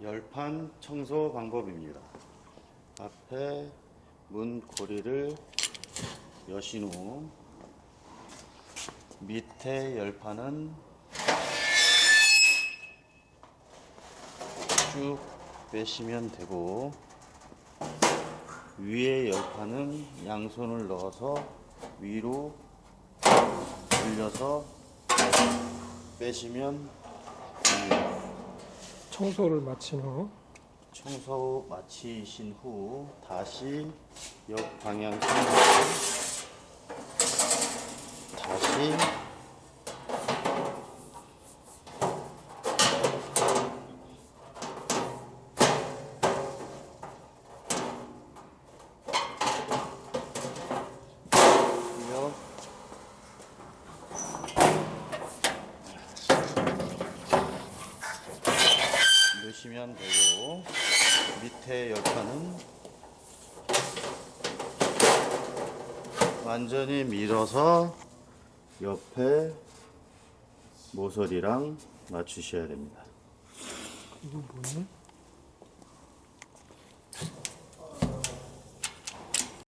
열판 청소 방법입니다. 앞에 문 고리를 여신 후 밑에 열판은 쭉 빼시면 되고 위에 열판은 양손을 넣어서 위로 올려서 빼시면 됩니다. 청소를 마친 후 청소 마치신 후 다시 역 방향 손으로 다시 역 되고 밑에 열판은 완전히 밀어서 옆에 모서리랑 맞추셔야 됩니다. 이거 뭐니?